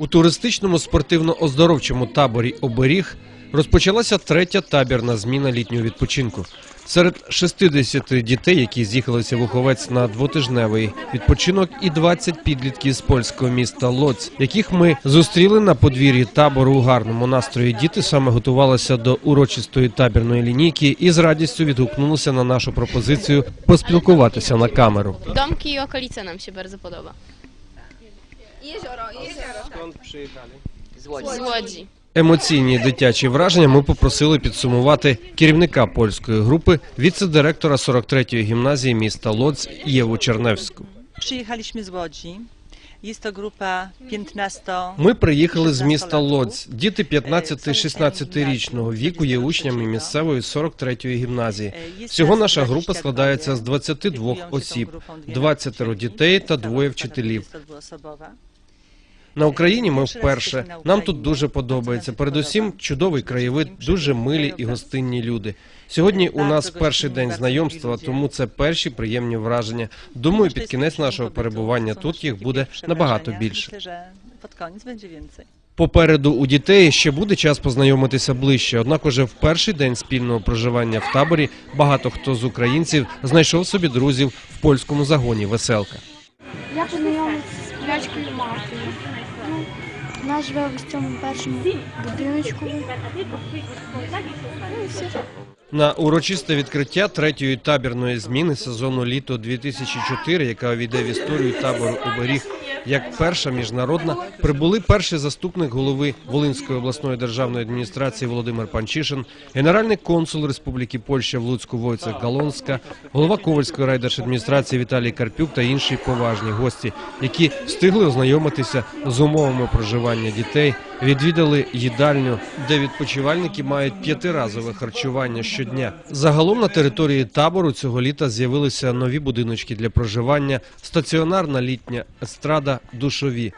У туристичному спортивно-оздоровчому таборі Оберіг розпочалася третя табірна зміна літнього відпочинку. Серед 60 дітей, які з'їхалися в Уховець на двотижневий відпочинок, і 20 підлітків з польського міста Лоць, яких ми зустріли на подвір'ї табору у гарному настрої. Діти саме готувалися до урочистої табірної лінійки і з радістю відгукнулися на нашу пропозицію поспілкуватися на камеру. Domki i okolice nam się bardzo podoba. Skąd przyjechali? Z Łodzi. Емоційні дитячі враження ми попросили підсумувати керівника польської групи, віце-директора 43-ї гімназії міста Лодz Єву Черневську. Z Łodzi. Jest to grupa 15. Ми приїхали з міста Лодz. Діти 15-16 річного віку є учнями місцевої 43-ї гімназії. Всього наша група складається з 22 осіб, 20 дітей та двоє вчителів. На Україні ми вперше. Нам тут дуже подобається. Передусім, чудовий краєвид, дуже милі і гостинні люди. Сьогодні у нас перший день знайомства, тому це перші приємні враження. Думаю, під кінець нашого перебування тут їх буде набагато більше. Попереду у дітей ще буде час познайомитися ближче. Однак, уже в перший день спільного проживання в таборі багато хто з українців знайшов собі друзів в польському загоні Веселка. Я познайомився з матою. Ну, вона живе в цьому першому будиночку. Ну і все. На урочисте відкриття третьої табірної зміни сезону літо 2004, яка увійде в історію табору оберіг як перша міжнародна, прибули перший заступник голови Волинської обласної державної адміністрації Володимир Панчишин, генеральний консул Республіки Польща в Луцьку Войцех Галонська, голова Ковальської райдержадміністрації Віталій Карпюк та інші поважні гості, які встигли ознайомитися з умовами проживання дітей, відвідали їдальню, де відпочивальники мають п'ятиразове харчування щодня. Загалом на території табору цього літа з'явилися нові будиночки для проживання, стаціонарна літня естрада, душові.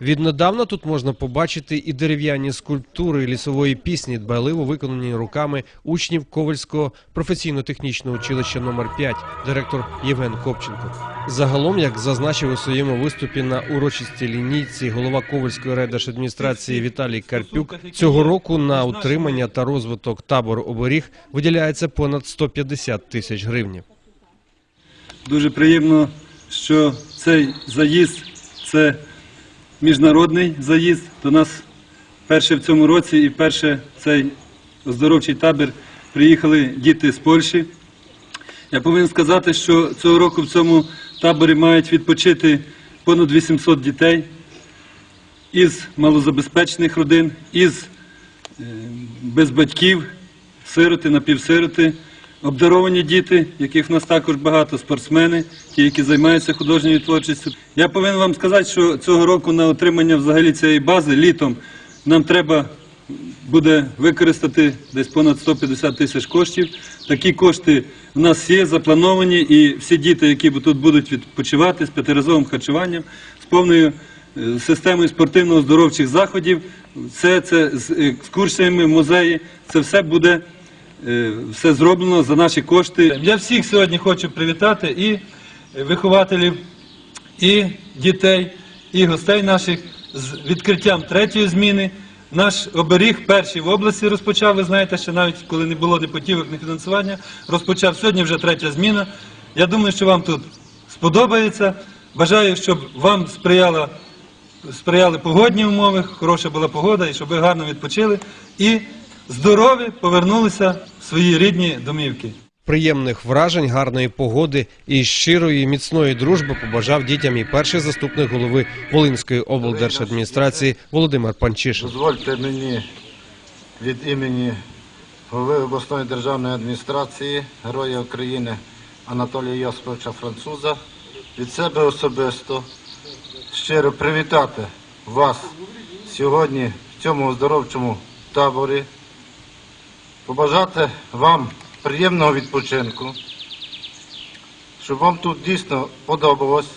Віднедавна тут можна побачити і дерев'яні скульптури лісової пісні, дбайливо виконані руками учнів Ковальського професійно-технічного училища номер 5 директор Євген Копченко. Загалом, як зазначив у своєму виступі на урочистій лінійці голова Ковальської райдержадміністрації Віталій Карпюк, цього року на утримання та розвиток табору оберіг виділяється понад 150 тисяч гривнів. Дуже приємно, що цей заїзд це міжнародний заїзд. До нас перше в цьому році і перше цей оздоровчий табір приїхали діти з Польщі. Я повинен сказати, що цього року в цьому таборі мають відпочити понад 800 дітей із малозабезпечених родин, із е, без батьків, сироти, напівсироти, обдаровані діти, яких в нас також багато, спортсмени, ті, які займаються художньою творчістю. Я повинен вам сказати, що цього року на отримання взагалі цієї бази літом нам треба буде використати десь понад 150 тисяч коштів. Такі кошти в нас є заплановані, і всі діти, які тут будуть відпочивати з п'ятиразовим харчуванням, з повною е, системою спортивно-оздоровчих заходів, все це з екскурсіями, музеї, це все буде все зроблено за наші кошти. Я всіх сьогодні хочу привітати і вихователів, і дітей, і гостей наших з відкриттям третьої зміни. Наш оберіг перший в області розпочав. Ви знаєте, що навіть коли не було депутівок, ні фінансування, розпочав сьогодні вже третя зміна. Я думаю, що вам тут сподобається. Бажаю, щоб вам сприяла, сприяли погодні умови, хороша була погода, і щоб ви гарно відпочили і здорові повернулися в свої рідні домівки. Приємних вражень, гарної погоди і щирої міцної дружби побажав дітям і перший заступник голови Волинської облдержадміністрації Володимир Панчишин. Дозвольте мені від імені голови обласної державної адміністрації, Героя України Анатолія Йосиповича Француза, від себе особисто щиро привітати вас сьогодні в цьому оздоровчому таборі, побажати вам приємного відпочинку, щоб вам тут дійсно подобалось.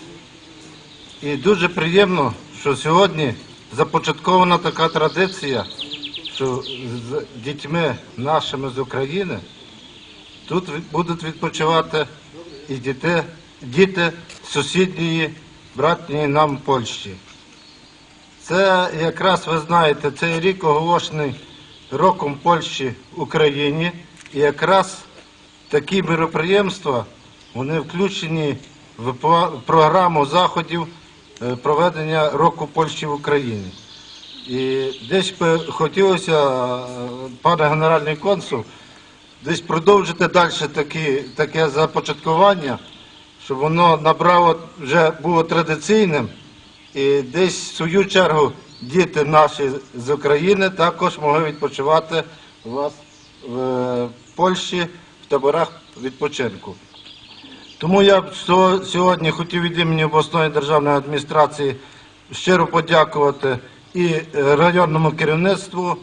І дуже приємно, що сьогодні започаткована така традиція, що з дітьми нашими з України тут будуть відпочивати і діти, діти сусідньої братньої нам Польщі. Це якраз ви знаєте, цей рік оголошений роком Польщі Україні. І якраз такі мероприємства вони включені в програму заходів е, проведення року Польщі в Україні. І десь би хотілося, е, пане генеральний консул, десь продовжити далі такі, таке започаткування, щоб воно набрало вже було традиційним. І десь в свою чергу діти наші з України також могли відпочивати в Польщі в таборах відпочинку. Тому я сьогодні хотів від імені обласної державної адміністрації щиро подякувати і районному керівництву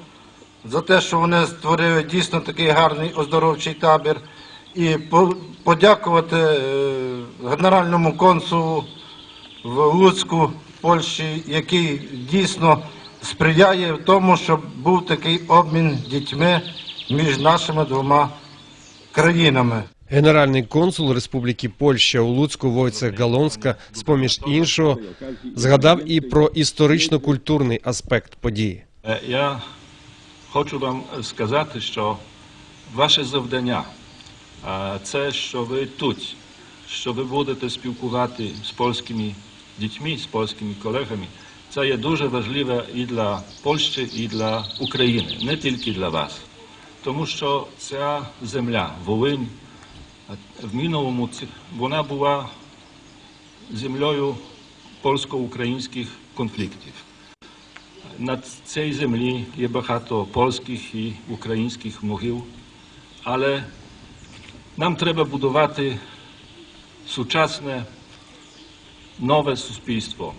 за те, що вони створили дійсно такий гарний оздоровчий табір, і подякувати е, генеральному консулу в Луцьку, Польщі, який дійсно сприяє в тому, щоб був такий обмін дітьми між нашими двома країнами. Генеральний консул Республіки Польща у Луцьку Войцех Галонська, з поміж іншого, згадав і про історично-культурний аспект події. Е, Я хочу вам сказати, що ваше завдання е, це, що ви тут, що ви будете спілкувати з польськими дітьми, з польськими колегами. Це є дуже важливе і для Польщі, і для України, не тільки для вас. Тому що ця земля, Волинь, е, в минулому ці- вона була землею польсько-українських конфліктів. На цій землі є багато польських і українських могил, але нам треба будувати сучасне нове суспільство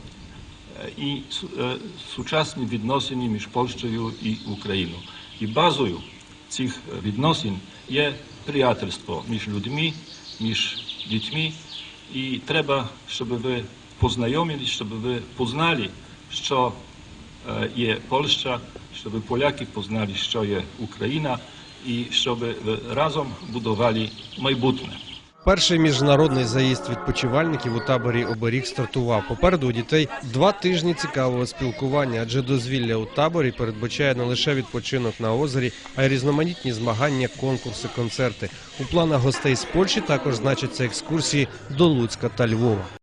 е, і су- е, сучасні відносини між Польщею і Україною. І базою цих відносин є приятельство між людьми, між дітьми. І треба, щоб ви познайомились, щоб ви познали, що е, є Польща, щоб поляки познали, що є Україна, і щоб ви разом будували майбутнє. Перший міжнародний заїзд відпочивальників у таборі оберіг стартував. Попереду у дітей два тижні цікавого спілкування, адже дозвілля у таборі передбачає не лише відпочинок на озері, а й різноманітні змагання, конкурси, концерти. У планах гостей з Польщі також значаться екскурсії до Луцька та Львова.